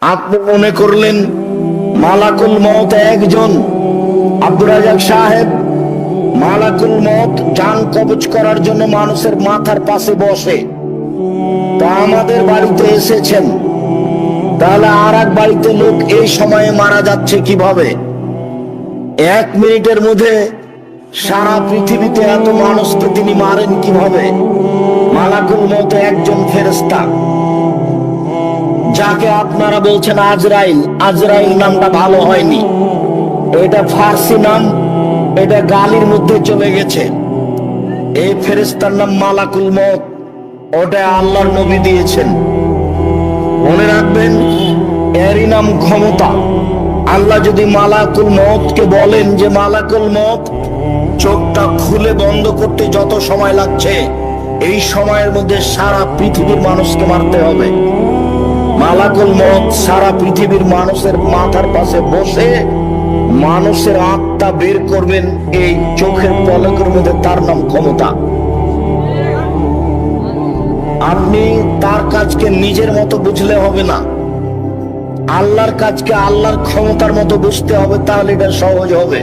আপনি মনে করলেন মালাকুল মত একজন আব্দুর রাজাক সাহেব। মালাকুল মত যান কবচ করার জন্য মানুষের মাথার পাশে বসে। তা আমাদের বাড়িতে এসেছেন। তাহলে আর এক বাড়িতে লোক এই সময়ে মারা যাচ্ছে কীভাবে? এক মিনিটের মধ্যে সারা পৃথিবীতে এত মানুষকে তিনি মারেন কীভাবে? মালাকুল মত একজন ফেরেস্তা যাকে আপনারা বলছেন আজরাইল আজরাইল নামটা ভালো হয়নি। এটা ফার্সি নাম, এটা গালির মধ্যে চলে গেছে। এই ফেরেস্তার নাম মালাকুল মত ওটা আল্লাহর নবী দিয়েছেন। মনে রাখবেন, এরই নাম ক্ষমতা। আল্লাহ যদি মালাকুল মতকে বলেন যে, মালাকুল মত চোখটা খুলে বন্ধ করতে যত সময় লাগছে, এই সময়ের মধ্যে সারা পৃথিবীর মানুষকে মারতে হবে। মালাকুল মত সারা পৃথিবীর মানুষের মাথার পাশে বসে মানুষের আত্মা বের করবেন এই চোখের পলকের মধ্যে তার নাম ক্ষমতা। আপনি তার কাজকে নিজের মতো বুঝলে হবে না। আল্লাহর কাজকে আল্লাহর ক্ষমতার মতো বুঝতে হবে, তাহলে এটা সহজ হবে।